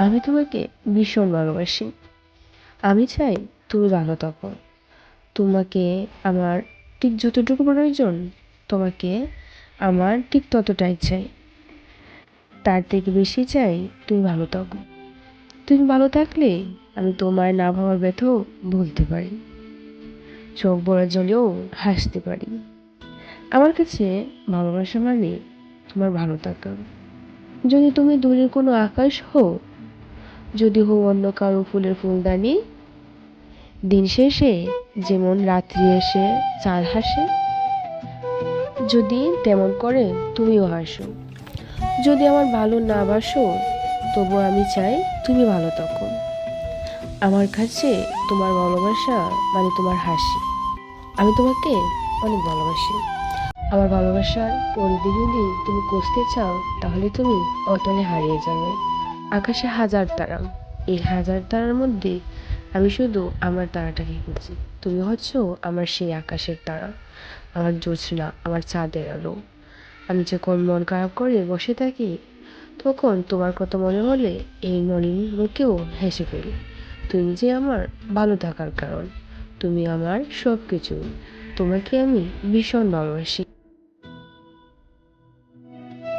আমি তোমাকে ভীষণ ভালোবাসি। আমি চাই তুমি ভালো থাকো। তোমাকে আমার ঠিক যতটুকু প্রয়োজন, তোমাকে আমার ঠিক ততটাই চাই। তার থেকে বেশি চাই তুমি ভালো থাকো। তুমি ভালো থাকলে আমি তোমার না ভাবার ব্যথাও ভুলতে পারি। চোখ বড় জলেও হাসতে পারি। আমার কাছে ভালোবাসা মানে তোমার ভালো থাকা। যদি তুমি দূরের কোনো আকাশ হও যদি হো অন্য কারও ফুলের ফুলদানি, দিন শেষে যেমন রাত্রি এসে চাঁদ হাসে, যদি তেমন করে তুমিও হাসো। যদি আমার ভালো না বাসো, তবু আমি চাই তুমি ভালো থাকো। আমার কাছে তোমার ভালোবাসা মানে তোমার হাসি। আমি তোমাকে অনেক ভালোবাসি। আমার ভালোবাসার পরিধি যদি তুমি কষতে চাও, তাহলে তুমি অতলে হারিয়ে যাবে। আকাশে হাজার তারা। এই হাজার তারার মধ্যে আমি শুধু আমার তারাটাকে খুঁজি তুমি হচ্ছ আমার সেই আকাশের তারা। আমার জোছনা আমার চাঁদের আলো। আমি যখন মন খারাপ করে বসে থাকি, তখন তোমার কথা মনে হলে এই মলিন মুখেও হেসে ফেলি। তুমি যে আমার ভালো থাকার কারণ। তুমি আমার সব কিছু তোমাকে আমি ভীষণ ভালোবাসি।